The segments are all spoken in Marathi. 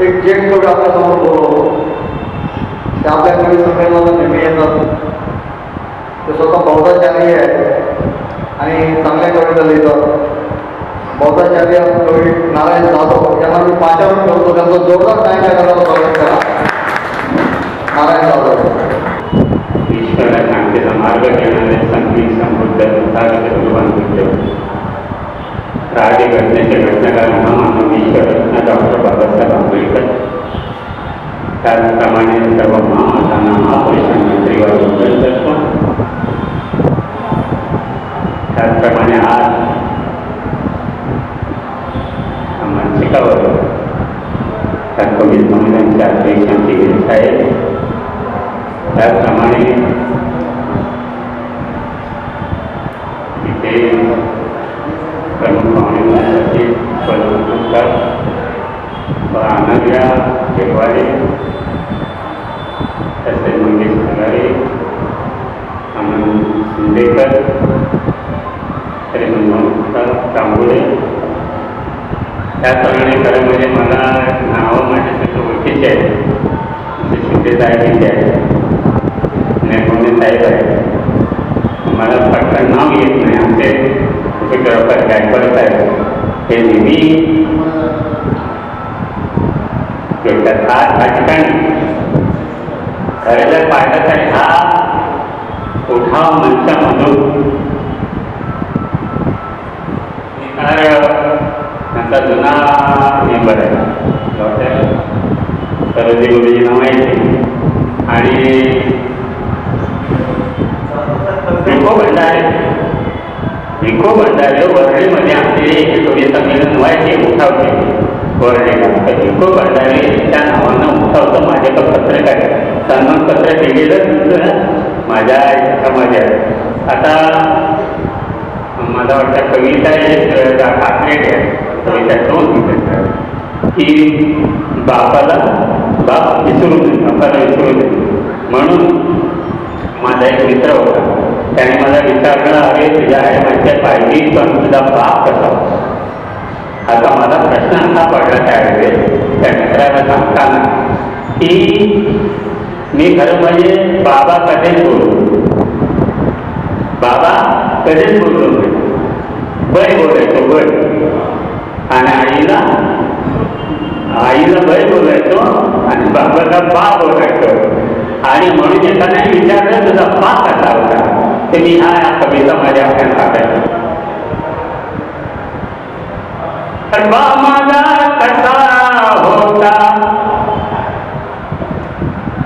एक जेट कवी आपल्यासमोर बोलवतो ते आपल्या कवी संमेलनाला नेहमी येतात. ते स्वतः बौद्धाचार्य आहे. आणि चांगल्या कविता लिहितात. बौद्धाचार्य कवी नारायण जाधव यांना मी पाचारून करतो. त्यांचा जोरदार काय करायला स्वागत करा. नारायण जाधव. ईश्वरा शांतीचा मार्ग घेणारे संगीत समृद्ध सागर भगवान बुद्ध राज्यघटनेचे घटनाकार महामानव ईश्वर त्याचप्रमाणे सर्व महामतांना महापुरुषांना त्रिवारून असतो त्याचप्रमाणे आज मंचिकावर संविधानांच्या देशांची हिंसा आहे त्याचप्रमाणे इथे प्रमुख पाहुणे पदवी आनंद या शेवारी तसेच मंगेश खगारे आनंद शिंदेकर श्रीमंत मनोहर तांबोळे त्याचप्रमाणे खरं म्हणजे मला नावं माझ्यासाठी ओळखीचे आहेत जसे शिंदे साहेबांचे आहे नेमोने साहेब आहे मला पटकन नाव येत नाही आमचे फोटोग्राफर गायकवाड साहेब हे नेहमी भेटतात आज या ठिकाणी खरं जर पाहिलं तर हा? उठाव मंचामधून म्हणून? त्यांचा जुना मेंबर आहे डॉक्टर सरोजी गुरुजी नाव आणि विको भंडारे. विको भंडारे वर्धेमध्ये आमचे हे कवी संमेलन व्हायचे उठावचे वरळीला तर विको भंडारे त्या नावानं उठावचं माझ्याकडं पत्रक आहे सन्मानपत्र दिलेलं माझ्या समाजात आता मला वाटतं कविता एक आहे कविता दोन की बापाला बाप विसरू नये बापाला विसरू नये म्हणून माझा एक मित्र होता त्याने मला विचारलं अरे तुझ्या आई माझ्या पाहिजे पण तुझा बाप कसा होता आता मला प्रश्न असा पडला त्यावेळेस त्या मित्राला सांगताना की मी खरं म्हणजे बाबा कधीच बोलू बाबा कधीच बोललो नाही बै बोलायचो बै आणि आईला आईला बै बोलायचो आणि बाबाला बा बोलायचो. आणि म्हणून एखाद्या विचारलं तुझा पा कसा होता? ते मी हा कविता माझ्या आपल्याला टाकायचो तर बा माझा कसा होता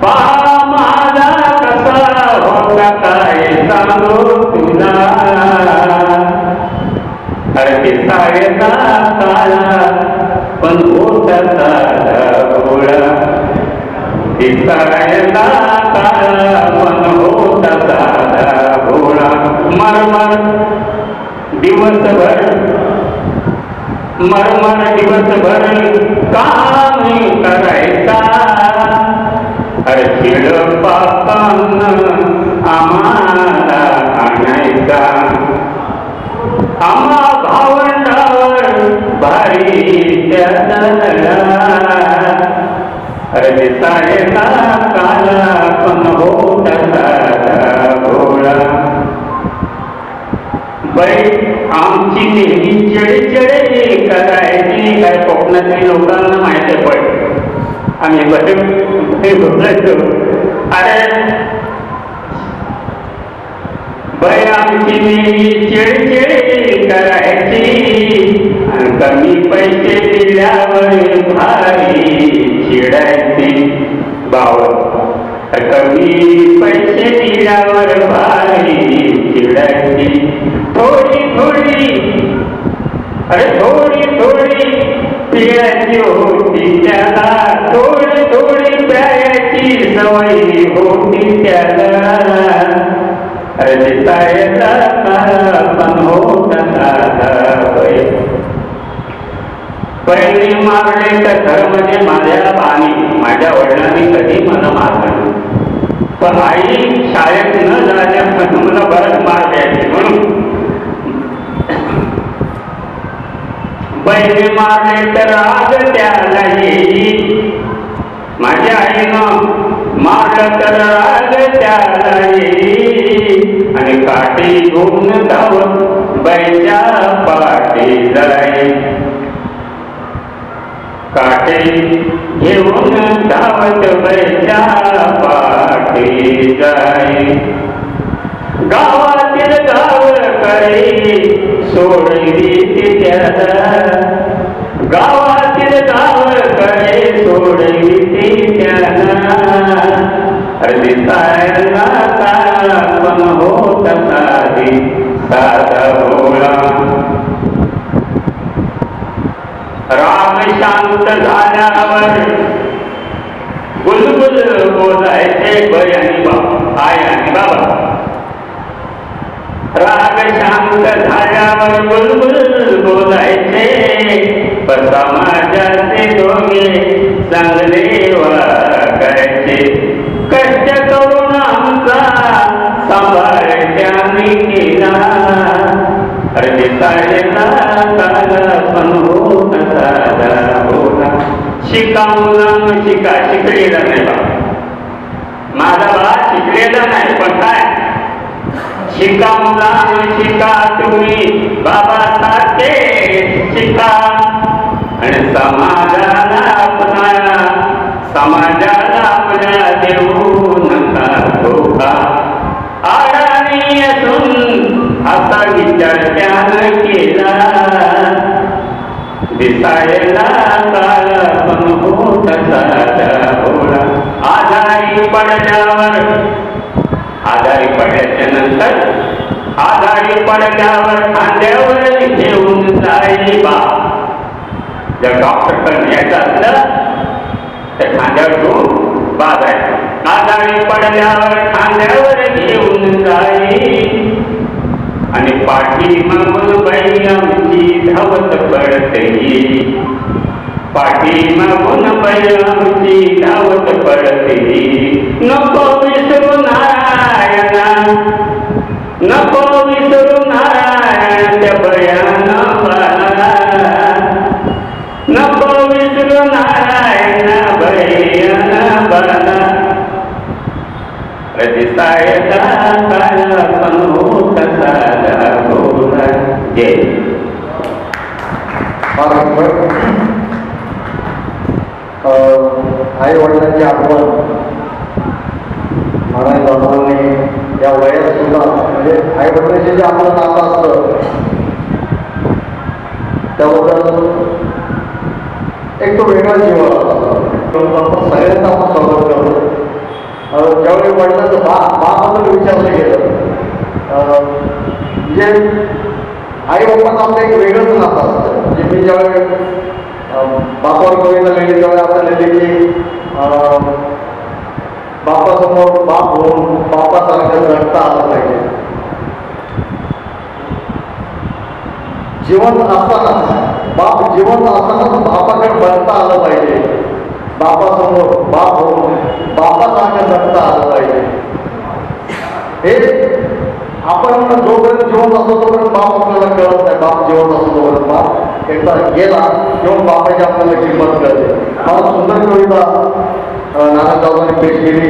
बा माझा कसा होता काय सांगू तुला अरे दिसायला काळा पण होता साधा भोळा दिसायला काळा पण होता साधा भोळा मरमर दिवसभर मरमर दिवसभर काम करायचा अरे शिड पापांना आम्हाला आणायचा आम्हा भावंडावर भारी त्याला अरे दिसायला काला काही लोकांना माहिती पड आम्ही बरे बरे बोलायचो अरे बाई आमची चिडचिड करायची कमी पैसे दिल्यावर भारी चिडायची बावळ कमी पैसे दिल्यावर भारी चिडायची. थोडी थोडी अरे थोडी थोडी. पियाची होती त्याला थोडी थोडी प्यायची सवय होती त्याला. अरे दिसायला काळा पण होता साधा वय पहिली मारले तर घर म्हणजे माझ्या पाणी माझ्या वडिलांनी कधी मला मारलं नाही. पण आई शाळेत न जाण्यापासून मला पहिले मारले तर आज त्याला येईल माझ्या आईनं मारलं तर आज त्याला येईल आणि काठी घेऊन धावत बैच्या पाठी जाई. काठी घेऊन धावत बैच्या पाठी जाई. गावातील गाव करे सोडली त्याला. गावातील गाव करे सोडली त्याला. अर्धी पण होत साधी साधा भोळा राम शांत झाल्यावर बुलबुल बोलायचे बया आणि बाबा आय आणि बाबा राग शांत झाल्यावर बुलबुल बोलायचे पण समाजाचे दोघे चांगले वागायचे कष्ट करून आमचा सांभाळच्या मी केला अरे सायला काला पण होत साधा होता शिका मुलांना शिका शिकलेला नाही बा माझा बा शिकलेला नाही पण काय? शिका मुलांना शिका तुम्ही. बाबा सारखे शिका आणि समाजाला आपल्या समाजाला आपल्या देऊ नका धोका. आडाणी असून असा विचार त्यानं केला. दिसायला काल पण होत साधा आजारी पडल्यावर पडद्यावर खांद्यावर घेऊन जाई बा जर डॉक्टर पण घ्यायचं असलं तर खांद्यावर घेऊन बाजायचं. आजारी पडल्यावर खांद्यावर घेऊन जाई आणि पाठी मग बाई आमची धावत पडते. पाठी मागून बाई आमची धावत पडते. नको विसरू नारायणा. नको आई वडिलांची आठवण महाराज बाबांनी या वयात सुद्धा. म्हणजे आई वडिलांचे जे आपलं नातं असतं. त्याबद्दल एक तो वेगळा जीवन असतो परंतु आपण सगळ्यांचं आपण स्वागत करतो. अं, ज्यावेळी वडिलांचं बा बाबद्दल विचारलं गेलं म्हणजे आई बाबांचं आपलं एक वेगळंच नातं असतं. म्हणजे मी ज्यावेळी बापावर कविता लिहिली त्यावेळी असं लिहिली की बापासमोर बाप होऊन बापासारखं जगता आलं पाहिजे. जिवंत असतानाच बाप जिवंत असतानाच बापाकडे बघता आलं पाहिजे. बापासमोर बाप होऊन बापासारखं जगता आलं पाहिजे. हे आपण जोपर्यंत जिवंत असतो तोपर्यंत बाप आपल्याला कळत नाही. बाप जिवंत असतो तोपर्यंत बाप एकदा गेला किंवा बापाची आपल्याला किंमत कळते. मला सुंदर कविता अं, नाना चौधरी पेश केली.